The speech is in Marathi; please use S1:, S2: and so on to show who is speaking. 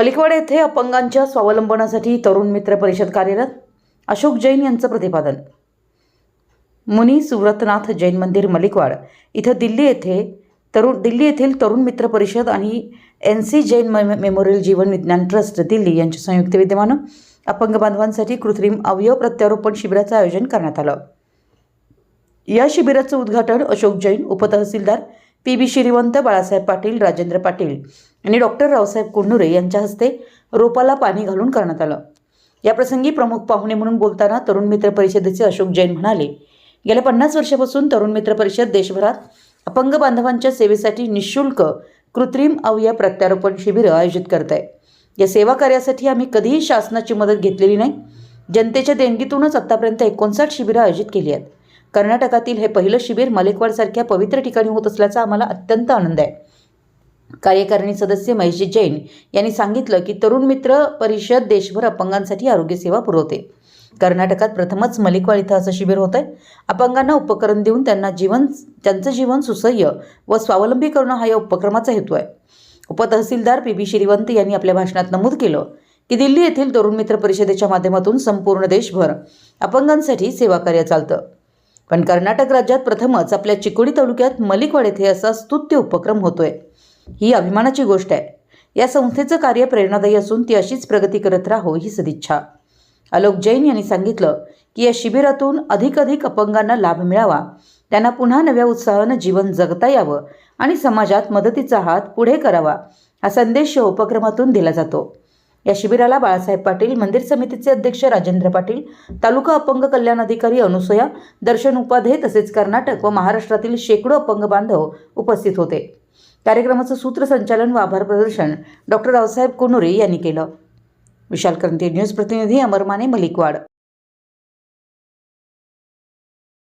S1: मलिकवाड येथे अपंगांच्या स्वावलंबनासाठी तरुण मित्र परिषद कार्यरत अशोक जैन यांचं प्रतिपादन. मुनी सुव्रतनाथ जैन मंदिर मलिकवाड. इथं दिल्ली येथे तरुण दिल्ली येथील तरुण मित्र परिषद आणि एन सी जैन मे मेमोरियल जीवन विज्ञान ट्रस्ट दिल्ली यांच्या संयुक्त विद्यमानं अपंग बांधवांसाठी कृत्रिम अवयव प्रत्यारोपण शिबिराचं आयोजन करण्यात आलं. या शिबिराचं उद्घाटन अशोक जैन उपतहसीलदार पी बी श्रीवंत बाळासाहेब पाटील राजेंद्र पाटील आणि डॉक्टर रावसाहेब कुंडुरे यांच्या हस्ते रोपाला पाणी घालून करण्यात आलं. याप्रसंगी प्रमुख पाहुणे म्हणून बोलताना तरुण मित्र परिषदेचे अशोक जैन म्हणाले गेल्या पन्नास वर्षापासून तरुण मित्र परिषद देशभरात अपंग बांधवांच्या सेवेसाठी निशुल्क कृत्रिम अवयव प्रत्यारोपण शिबिरं आयोजित करत आहे या सेवा कार्यासाठी आम्ही कधीही शासनाची मदत घेतलेली नाही. जनतेच्या देणगीतूनच आत्तापर्यंत एकोणसाठ शिबिरं आयोजित केली आहेत. कर्नाटकातील हे पहिलं शिबिर मलेकवाडसारख्या पवित्र ठिकाणी होत असल्याचा आम्हाला अत्यंत आनंद आहे. कार्यकारिणी सदस्य महेशजी जैन यांनी सांगितलं की तरुण मित्र परिषद देशभर अपंगांसाठी आरोग्यसेवा पुरवते. कर्नाटकात प्रथमच मलिकवाड इथं असं शिबिर होत आहे अपंगांना उपकरण देऊन त्यांना जीवन त्यांचं जीवन सुसह्य व स्वावलंबी करणं हा या उपक्रमाचा हेतू आहे. उपतहसीलदार पी बी श्रीवंत यांनी आपल्या भाषणात नमूद केलं की दिल्ली येथील तरुण मित्र परिषदेच्या माध्यमातून संपूर्ण देशभर अपंगांसाठी सेवा कार्य चालतं. पण कर्नाटक राज्यात प्रथमच आपल्या चिकोडी तालुक्यात मलिकवाड येथे असा स्तुत्य उपक्रम होतोय. ही अभिमानाची गोष्ट आहे. या संस्थेचं कार्य प्रेरणादायी असून ती अशीच प्रगती करत राहो ही सदिच्छा. आलोक जैन यांनी सांगितलं की या शिबिरातून अधिकाधिक अपंगांना लाभ मिळावा. त्यांना पुन्हा नव्या उत्साहानं जीवन जगता यावं आणि समाजात मदतीचा हात पुढे करावा हा संदेश या उपक्रमातून दिला जातो. या शिबिराला बाळासाहेब पाटील मंदिर समितीचे अध्यक्ष राजेंद्र पाटील तालुका अपंग कल्याण अधिकारी अनुसया दर्शन उपाध्ये तसेच कर्नाटक व महाराष्ट्रातील शेकडो अपंग बांधव उपस्थित होते. कार्यक्रमाचं सूत्रसंचालन व आभार प्रदर्शन डॉक्टर रावसाहेब कुनुरे यांनी केलं. विशाल क्रांती न्यूज प्रतिनिधी अमरमाने मलिकवाड.